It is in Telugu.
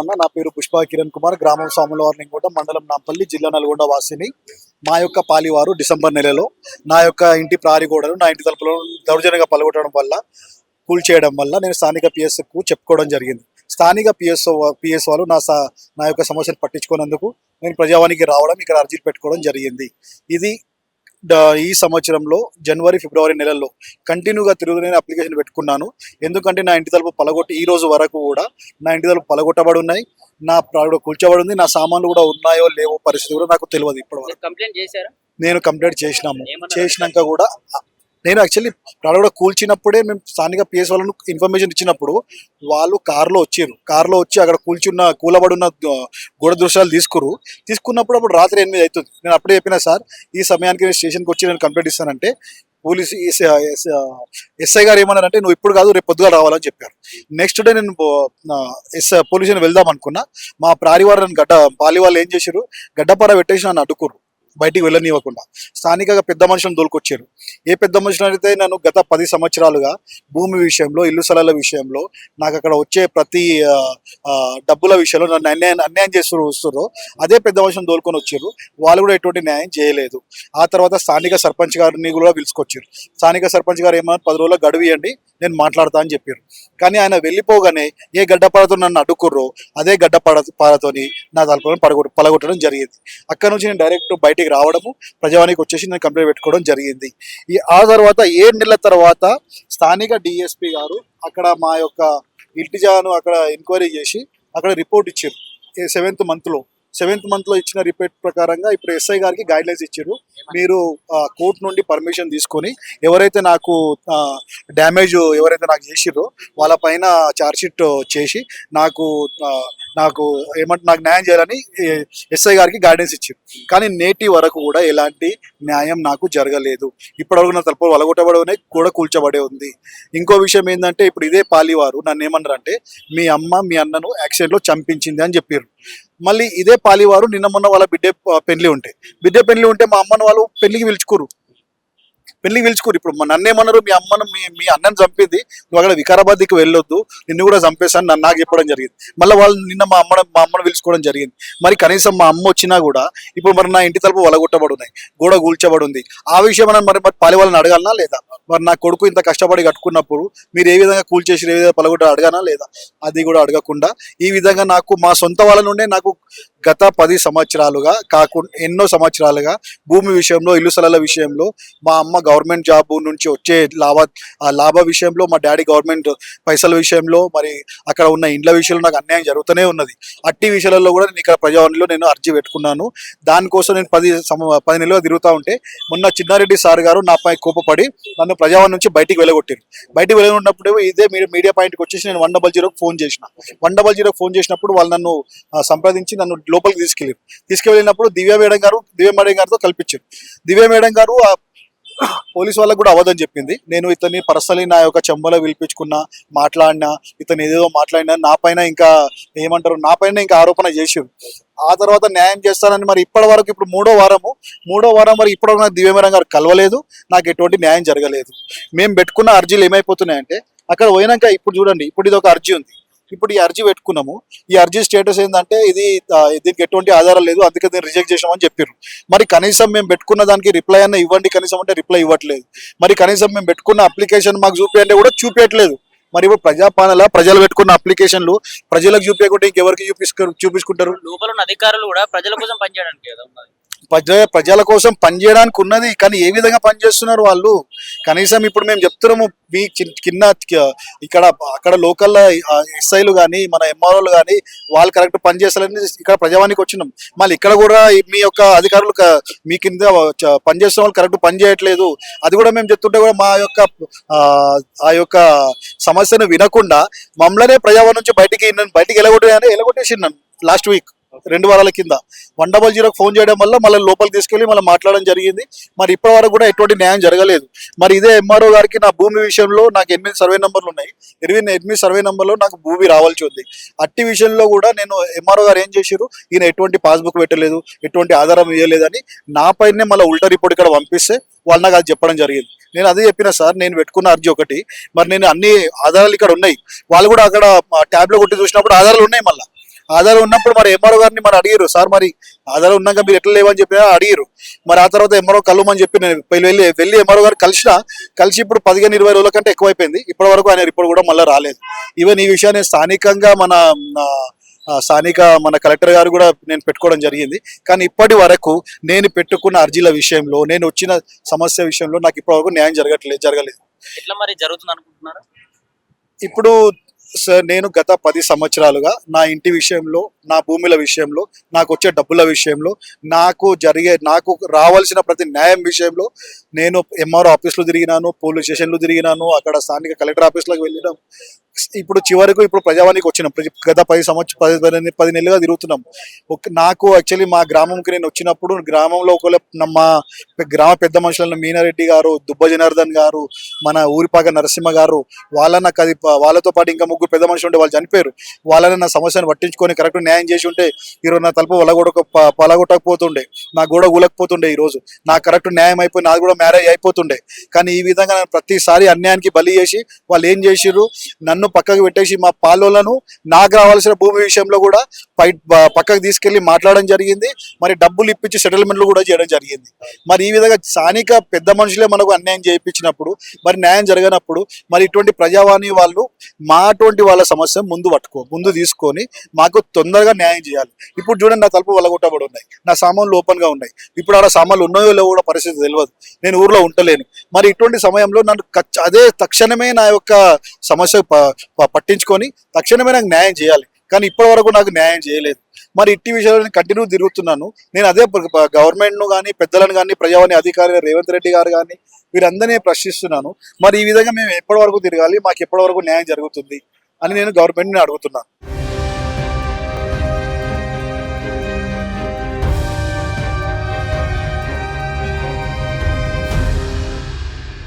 అన్న నా పేరు పుష్ప కిరణ్ కుమార్ గ్రామం సాములవారినిగూడ మండలం నాంపల్లి జిల్లా నల్గొండ వాసిని. మా యొక్క పాలివారు డిసెంబర్ నెలలో నా యొక్క ఇంటి ప్రారిగోడలు నా ఇంటి తలుపులో దౌర్జన్యంగా పలగొట్టడం వల్ల కూల్చేయడం వల్ల నేను స్థానిక పిఎస్కు చెప్పుకోవడం జరిగింది. స్థానిక పిఎస్ పిఎస్ వాళ్ళు నా నా యొక్క సమస్యను పట్టించుకున్నందుకు నేను ప్రజావానికి రావడం ఇక్కడ అర్జీలు పెట్టుకోవడం జరిగింది. ఇది ఈ సంవత్సరంలో జనవరి ఫిబ్రవరి నెలల్లో కంటిన్యూగా తిరుగు నేను అప్లికేషన్ పెట్టుకున్నాను. ఎందుకంటే నా ఇంటి తలుపు పలగొట్టి ఈ రోజు వరకు కూడా నా ఇంటి తలుపు పలగొట్టబడి ఉన్నాయి. నా ప్రాడు కూల్చబడి ఉంది నా సామాన్లు కూడా ఉన్నాయో లేవో పరిస్థితి కూడా నాకు తెలియదు ఇప్పటి వరకు మీరు కంప్లైంట్ చేశారా? నేను కంప్లైంట్ చేసినాము? చేసినాక కూడా నేను యాక్చువల్లీ ప్రాడు కూడా కూల్చినప్పుడే మేము స్థానిక పిఎస్ వాళ్ళను ఇన్ఫర్మేషన్ ఇచ్చినప్పుడు వాళ్ళు కార్లో వచ్చారు. కార్లో వచ్చి అక్కడ కూల్చున్న కూలబడి ఉన్న గోడ దృశ్యాలు తీసుకురు. తీసుకున్నప్పుడు అప్పుడు రాత్రి ఎనిమిది అవుతుంది. నేను అప్పుడే చెప్పిన సార్ ఈ సమయానికి నేను స్టేషన్కి వచ్చి నేను కంప్లైంట్ ఇస్తానంటే పోలీస్ ఎస్ఐ గారు ఏమన్నారంటే నువ్వు ఇప్పుడు కాదు రేపు పొద్దుగా రావాలని చెప్పారు. నెక్స్ట్ డే నేను ఎస్ పోలీసుని వెళ్దాం అనుకున్నా. మా ప్రారివారు గడ్డ పాలి వాళ్ళు ఏం చేశారు గడ్డపార పెట్టేసి నన్ను అడ్డుకురు బయటికి వెళ్ళనివ్వకుండా. స్థానికంగా పెద్ద మనుషులను దోలుకొచ్చారు. ఏ పెద్ద మనుషులు అయితే నన్ను గత పది సంవత్సరాలుగా భూమి విషయంలో ఇల్లు స్థలాల విషయంలో నాకు అక్కడ వచ్చే ప్రతి డబ్బుల విషయంలో నన్ను అన్యాయం అన్యాయం చేస్తూ వస్తుర్రో అదే పెద్ద మనుషులను దోలుకొని వచ్చారు. వాళ్ళు కూడా ఎటువంటి న్యాయం చేయలేదు. ఆ తర్వాత స్థానిక సర్పంచ్ గారిని కూడా పిలుచుకొచ్చారు. స్థానిక సర్పంచ్ గారు ఏమన్నా పది రోజుల్లో గడువియండి నేను మాట్లాడతా అని చెప్పారు. కానీ ఆయన వెళ్ళిపోగానే ఏ గడ్డపడతో నన్ను అడ్డుకుర్రో అదే గడ్డపార పారతోని నా తలపని పడగొట్ట పలగొట్టడం జరిగింది. అక్కడ నుంచి నేను డైరెక్ట్ బయటికి రావడము ప్రజావానికి వచ్చేసి నేను కంప్లైంట్ పెట్టుకోవడం జరిగింది. ఈ ఆ తర్వాత ఏడు నెలల తర్వాత స్థానిక డిఎస్పి గారు అక్కడ మా యొక్క ఇల్టిజాను అక్కడ ఎంక్వైరీ చేసి అక్కడ రిపోర్ట్ ఇచ్చారు. సెవెంత్ మంత్లో సెవెంత్ మంత్లో ఇచ్చిన రిపోర్ట్ ప్రకారంగా ఇప్పుడు ఎస్ఐ గారికి గైడ్ లైన్స్ ఇచ్చారు. మీరు కోర్టు నుండి పర్మిషన్ తీసుకొని ఎవరైతే నాకు డ్యామేజ్ ఎవరైతే నాకు చేసిర్రో వాళ్ళ పైన ఛార్జ్షీట్ చేసి నాకు నాకు ఏమంటే నాకు న్యాయం చేయాలని ఎస్ఐ గారికి గైడెన్స్ ఇచ్చింది కానీ నేటి వరకు కూడా ఎలాంటి న్యాయం నాకు జరగలేదు. ఇప్పటివరకు నా తలుపులు వలగొట్టబడి కూడా కూల్చబడే ఉంది. ఇంకో విషయం ఏంటంటే ఇప్పుడు ఇదే పాలివారు నన్ను ఏమన్నారు అంటే మీ అమ్మ మీ అన్నను యాక్సిడెంట్లో చంపించింది అని చెప్పారు మళ్ళీ ఇదే పాలివారు నిన్న మొన్న వాళ్ళ బిడ్డే పెళ్ళి ఉంటే. బిడ్డే పెళ్ళి ఉంటే మా అమ్మను వాళ్ళు పెళ్ళికి పిలుచుకోరు పెళ్ళికి పిలుచుకోరు. ఇప్పుడు మా నన్నేమన్నారు మీ అమ్మను మీ మీ అన్నను చంపింది. నువ్వు అక్కడ వికారాబాద్కి వెళ్ళొద్దు. నిన్ను కూడా చంపేశాను నన్ను నాకు చెప్పడం జరిగింది. మళ్ళీ వాళ్ళు నిన్న మా అమ్మను మా అమ్మను పిలుచుకోవడం జరిగింది. మరి కనీసం మా అమ్మ వచ్చినా కూడా ఇప్పుడు మరి నా ఇంటి తలుపు వలగొట్టబడి ఉన్నాయి గోడ కూల్చబడి ఉంది ఆ విషయం మనం మరి మరి పాలి వాళ్ళని అడగాలనా లేదా? మరి నా కొడుకు ఇంత కష్టపడి కట్టుకున్నప్పుడు మీరు ఏ విధంగా కూల్చేసి ఏ విధంగా పలగొట్ట అడగానా లేదా? అది కూడా అడగకుండా ఈ విధంగా నాకు మా సొంత వాళ్ళ నుండే నాకు గత పది సంవత్సరాలుగా కాకుండా ఎన్నో సంవత్సరాలుగా భూమి విషయంలో ఇల్లు స్థలాల విషయంలో మా అమ్మ గవర్నమెంట్ జాబ్ నుంచి వచ్చే లాభ లాభ విషయంలో మా డాడీ గవర్నమెంట్ పైసల విషయంలో మరి అక్కడ ఉన్న ఇండ్ల విషయంలో నాకు అన్యాయం జరుగుతూనే ఉన్నది. అట్టి విషయాలలో కూడా నేను ఇక్కడ ప్రజావాణిలో నేను అర్జీ పెట్టుకున్నాను. దానికోసం నేను పది సమ పది నెలలు తిరుగుతూ ఉంటే మొన్న చిన్నారెడ్డి సార్ గారు నాపై కోపపడి నన్ను ప్రజావాణి నుంచి బయటికి వెళ్ళగొట్టారు. బయటికి వెళ్ళగొట్టినప్పుడు ఇదే మీరు మీడియా పాయింట్కి వచ్చేసి నేను వన్ డబల్ జీరోకి ఫోన్ చేసిన. వన్ డబల్ జీరోకి ఫోన్ చేసినప్పుడు వాళ్ళు నన్ను సంప్రదించి నన్ను లోపలికి తీసుకెళ్ళారు. తీసుకెళ్ళినప్పుడు దివ్య మేడం గారు దివ్య మేడం గారితో కల్పించారు. దివ్య మేడం గారు ఆ పోలీస్ వాళ్ళకు కూడా అవ్వదని చెప్పింది. నేను ఇతన్ని పర్సనలీ నా యొక్క చెంబలో పిలిపించుకున్నా మాట్లాడినా ఇతను ఏదేదో మాట్లాడినా నా పైన ఇంకా ఏమంటారు నా పైన ఇంకా ఆరోపణ చేసారు ఆ తర్వాత న్యాయం చేస్తానని మరి ఇప్పటి వరకు ఇప్పుడు మూడో వారము మూడో వారం మరి ఇప్పటివరకు నాకు దివ్యమేరం గారు కలవలేదు నాకు ఎటువంటి న్యాయం జరగలేదు. మేము పెట్టుకున్న అర్జీలు ఏమైపోతున్నాయంటే అక్కడ పోయినాక ఇప్పుడు చూడండి ఇప్పుడు ఇది ఒక అర్జీ ఉంది. ఇప్పుడు ఈ అర్జీ పెట్టుకున్నాము. ఈ అర్జీ స్టేటస్ ఏంటంటే ఇది దీనికి ఎటువంటి ఆధారాలు లేదు అందుకే దీన్ని రిజెక్ట్ చేసామని చెప్పారు మరి కనీసం మేము పెట్టుకున్న దానికి రిప్లై అన్న ఇవ్వండి కనీసం అంటే రిప్లై ఇవ్వట్లేదు. మరి కనీసం మేము పెట్టుకున్న అప్లికేషన్ మాకు చూపించంటే కూడా చూపించట్లేదు మరి ఇప్పుడు ప్రజాపాలన ప్రజలు పెట్టుకున్న అప్లికేషన్లు ప్రజలకు చూపించకుండా ఇంకెవరికి చూపించుకు చూపించుకుంటారు లోపల ఉన్న అధికారులు కూడా ప్రజల కోసం పనిచేయడానికి ప్రజ ప్రజల కోసం పనిచేయడానికి ఉన్నది కానీ ఏ విధంగా పనిచేస్తున్నారు వాళ్ళు? కనీసం ఇప్పుడు మేము చెప్తున్నాము మీ కింద ఇక్కడ అక్కడ లోకల్ ఎస్ఐలు కానీ మన ఎంఆర్ఓలు కానీ వాళ్ళు కరెక్ట్ పనిచేస్తారని ఇక్కడ ప్రజావానికి వచ్చినాం. మళ్ళీ ఇక్కడ కూడా మీ యొక్క అధికారులు మీ కింద పనిచేస్తున్న వాళ్ళు కరెక్ట్ పని చేయట్లేదు. అది కూడా మేము చెప్తుంటే కూడా మా యొక్క ఆ, యొక్క సమస్యను వినకుండా మమ్మల్నే ప్రజావాణి నుంచి బయటికి బయటికి ఎలగొట్టే ఎలగొట్టేసి నన్ను లాస్ట్ వీక్ రెండు వారాల కింద. వన్ డబల్ జీరోకి ఫోన్ చేయడం వల్ల మళ్ళీ లోపలికి తీసుకెళ్ళి మళ్ళీ మాట్లాడడం జరిగింది. మరి ఇప్పటి వరకు కూడా ఎటువంటి న్యాయం జరగలేదు. మరి ఇదే ఎంఆర్ఓ గారికి నా భూమి విషయంలో నాకు ఎనిమిది సర్వే నెంబర్లు ఉన్నాయి. ఎనిమిది ఎనిమిది సర్వే నెంబర్లో నాకు భూమి రావాల్సి ఉంది. అట్టి విషయంలో కూడా నేను ఎంఆర్ఓ గారు ఏం చేశారు? ఈయన ఎటువంటి పాస్బుక్ పెట్టలేదు ఎటువంటి ఆధారం ఇవ్వలేదని నా పైనే మళ్ళీ ఉల్టా రిపోర్ట్ ఇక్కడ పంపిస్తే వాళ్ళు నాకు అది చెప్పడం జరిగింది. నేను అదే చెప్పిన సార్ నేను పెట్టుకున్న అర్జీ ఒకటి. మరి నేను అన్ని ఆధారాలు ఇక్కడ ఉన్నాయి. వాళ్ళు కూడా అక్కడ ట్యాబ్లో కొట్టి చూసినప్పుడు ఆధారాలు ఉన్నాయి మళ్ళీ. ఆధారం ఉన్నప్పుడు మరి ఎంఆర్ఓ గారిని మరి అడిగారు సార్ మరి ఆధారం ఉన్నాక మీరు ఎట్లా లేవని చెప్పి అడిగారు మరి ఆ తర్వాత ఎంఆర్ఓ కలవమని చెప్పి నేను వెళ్ళి వెళ్ళి ఎంఆర్ఓ గారు కలిసిన కలిసి ఇప్పుడు పదిహేను ఇరవై రోజుల కంటే ఎక్కువైపోయింది. ఇప్పటి వరకు ఆయన రిపోర్ట్ కూడా మళ్ళీ రాలేదు. ఈవెన్ ఈ విషయాన్ని స్థానికంగా మన స్థానిక మన కలెక్టర్ గారు కూడా నేను పెట్టుకోవడం జరిగింది. కానీ ఇప్పటి వరకు నేను పెట్టుకున్న అర్జీల విషయంలో నేను వచ్చిన సమస్య విషయంలో నాకు ఇప్పటి వరకు న్యాయం జరగట్లేదు జరగలేదు. ఎట్లా మరి జరుగుతుంది అనుకుంటున్నారు ఇప్పుడు సార్ నేను గత పది సంవత్సరాలుగా నా ఇంటి విషయంలో నా భూముల విషయంలో నాకు వచ్చే డబ్బుల విషయంలో నాకు జరిగే నాకు రావాల్సిన ప్రతి న్యాయం విషయంలో నేను ఎంఆర్ఓ ఆఫీస్లో తిరిగినాను పోలీస్ స్టేషన్లు తిరిగినాను అక్కడ స్థానిక కలెక్టర్ ఆఫీస్లోకి వెళ్ళినాం. ఇప్పుడు చివరకు ఇప్పుడు ప్రజావానికి వచ్చినాం. ప్రతి- గత పది సంవత్సరం పది పది పది నెలలుగా తిరుగుతున్నాం. ఒక నాకు యాక్చువల్లీ మా గ్రామంకి నేను వచ్చినప్పుడు గ్రామంలో ఒకవేళ మా గ్రామ పెద్ద మనుషులను మీనారెడ్డి గారు దుబ్బ జనార్దన్ గారు మన ఊరిపాక నరసింహ గారు వాళ్ళ నాకు అది వాళ్ళతో పాటు ఇంకా ముగ్గురు పెద్ద మనుషులు ఉంటే వాళ్ళు చనిపోయారు. వాళ్ళని నా సమస్యను పట్టించుకొని కరెక్ట్ న్యాయం చేసి ఉంటే ఈరోజు నా తలుపు వలగొడక పలగొట్టకపోతుండే. నా గోడ ఊలకపోతుండే ఈ రోజు నా కరెక్ట్ న్యాయం అయిపోయి నాది కూడా మ్యారేజ్ అయిపోతుండే. కానీ ఈ విధంగా ప్రతిసారి అన్యాయానికి బలి చేసి వాళ్ళు ఏం చేసిర్రు? నన్ను పక్కకు పెట్టేసి మా పాలోలను నాకు రావాల్సిన భూమి విషయంలో కూడా పై పక్కకు తీసుకెళ్ళి మాట్లాడడం జరిగింది. మరి డబ్బులు ఇప్పించి సెటిల్మెంట్లు కూడా చేయడం జరిగింది. మరి ఈ విధంగా స్థానిక పెద్ద మనుషులే మనకు అన్యాయం చేయించినప్పుడు మరి న్యాయం జరగనప్పుడు మరి ఇటువంటి ప్రజావాణి వాళ్ళు మా అటువంటి వాళ్ళ సమస్య ముందు పట్టుకో ముందు తీసుకొని మాకు తొందరగా న్యాయం చేయాలి. ఇప్పుడు చూడండి నా తలుపు వలగొట్టబడి ఉన్నాయి. నా సామాన్లు ఓపెన్గా ఉన్నాయి. ఇప్పుడు ఆడ సామాన్లు ఉన్నాయో లేవో కూడా పరిస్థితి తెలియదు. నేను ఊర్లో ఉంటలేను మరి ఇటువంటి సమయంలో నన్ను అదే తక్షణమే నా యొక్క సమస్య పట్టించుకొని తక్షణమే నాకు న్యాయం చేయాలి. కానీ ఇప్పటి వరకు నాకు న్యాయం చేయలేదు. మరి ఇట్టి విషయాలు నేను కంటిన్యూ తిరుగుతున్నాను. నేను అదే గవర్నమెంట్ను కానీ పెద్దలను కానీ ప్రజావాణి అధికారి రేవంత్ రెడ్డి గారు కానీ వీరందరినీ ప్రశ్నిస్తున్నాను. మరి ఈ విధంగా మేము ఎప్పటి వరకు తిరగాలి? మాకు ఎప్పటి వరకు న్యాయం జరుగుతుంది? అని నేను గవర్నమెంట్ని అడుగుతున్నాను.